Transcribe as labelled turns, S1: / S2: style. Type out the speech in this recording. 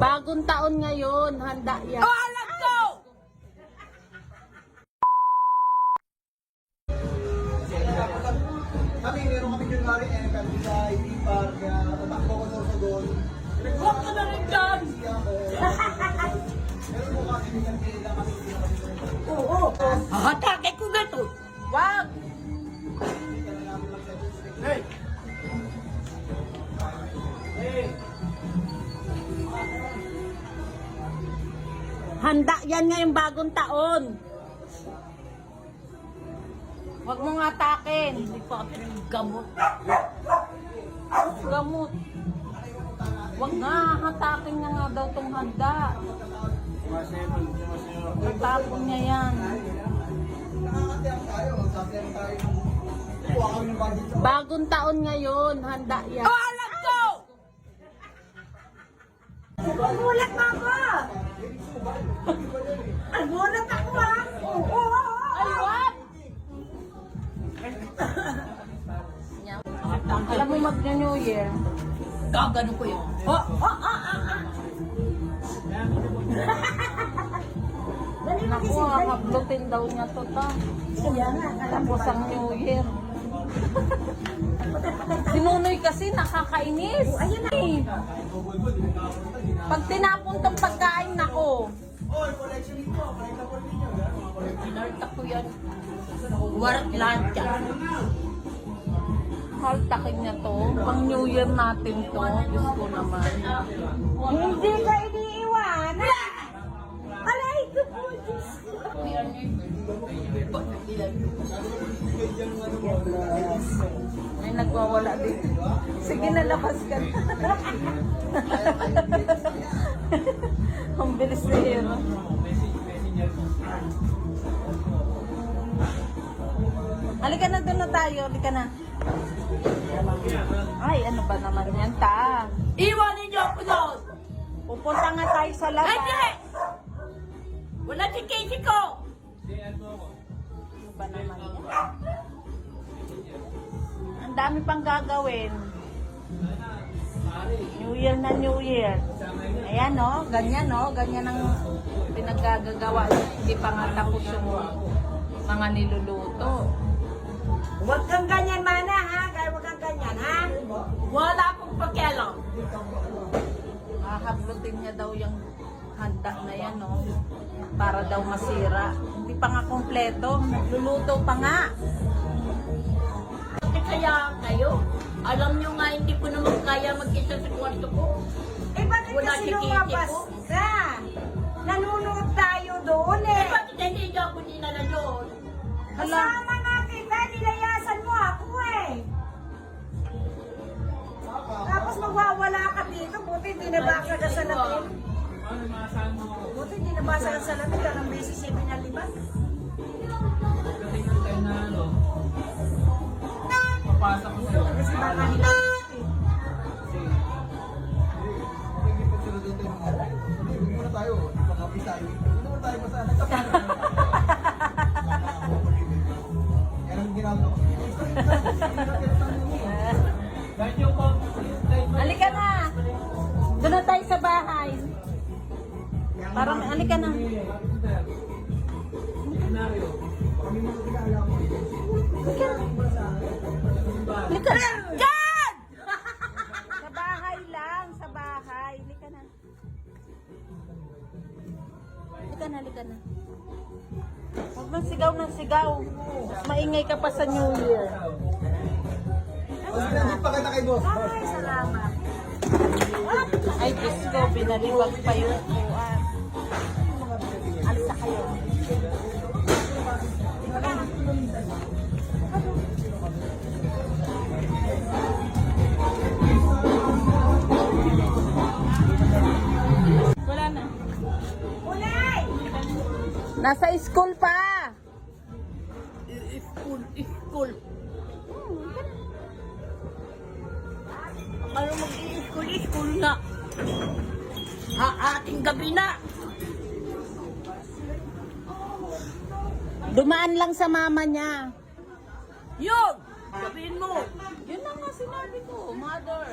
S1: Bagong taon ngayon, handa yan.
S2: Oh, alam ko!
S3: Kami, meron kami yung lari and kami sa IT Park, kaya tatakbo ko sa doon.
S2: Huwag ka na rin dyan!
S1: Handa yan ngayong bagong taon. Huwag mong atakin.
S2: Hindi pa ako ng gamot.
S1: Gamot. Huwag nga, hatakin niya nga daw tong handa. Tatapon niya yan. Bagong taon ngayon, handa yan.
S2: Oh, alam ko! Nagulat na ako! Nagulat ako ha! Oo, oo, oo!
S1: Ay, what? Alam mo mag-New Year.
S2: Gagano ko yun. Oh, oh, oh, oh, oh.
S1: Naku, hablutin daw niya to ta. Tapos ang New Year. Si Nunoy kasi nakakainis. Ayun na eh. Pag tinapon tong pagkain, nako.
S3: Oy, collection dito. Collect na po ninyo.
S2: Pinarta ko yan. Warat lahat yan.
S1: Haltakin niya to. Pang New Year natin to. Diyos ko naman.
S2: Hindi ka iniiwanan! Alay ko po, Diyos ko!
S1: May nagwawala dito. Sige na, labas ka na. Ang bilis na hero. Halika na, doon na tayo. Halika na. Ay, ano ba naman yan, ta?
S2: Iwanin niyo ako doon!
S1: Pupunta nga tayo sa labas.
S2: Wala si Casey ko!
S1: Ba naman yan? Ang dami pang gagawin. New Year na New Year. Ayan no, ganyan no, ganyan ang pinaggagawa. Hindi pa nga tapos yung mga niluluto.
S2: Huwag kang ganyan, mana, ha? Huwag kang ganyan, ha? Wala akong pakialam.
S1: Hahablutin niya daw yung handa na yan no, para daw masira. Hindi pa nga kompleto, nagluluto pa nga.
S2: Bakit kaya kayo? Alam nyo nga, hindi ko naman kaya mag-isa sa kwarto ko.
S4: Eh, bakit
S2: Wala
S4: kasi
S2: si
S4: lumabas
S2: po.
S4: ka? Nanonood tayo doon
S2: Eh,
S4: eh.
S2: bakit hindi ako dinala doon?
S1: Hala,
S4: Kasama Nabasa ka sa lamin, ka ng beses siya pinaliban.
S3: Papasok ko sa'yo.
S4: Kasi baka nila eh.
S3: Tayo muna tayo. Pag-happy tayo. Tayo basta. Nagkapalan. Yan ang ginagawa ko.
S1: halika na. Doon na tayo sa bahay. Para, halika na. Halika na.
S2: Diyan!
S1: Sa bahay lang, sa bahay. Halika na. Halika na, halika na. Huwag mang sigaw ng sigaw. Mas maingay ka pa sa New Year.
S3: Pinagit pa kita kay boss.
S4: Ay, salamat.
S1: Ay, Diyos ko, binaliwag pa yung upuan. Alisa kayo. Wala na.
S4: Ulay!
S1: Nasa school pa.
S2: School, school. Ano mag-i-school, school na. Ha, ating gabi na.
S1: Dumaan lang sa mama niya.
S2: Yun! Sabihin mo.
S1: Yun na nga sinabi ko, mother.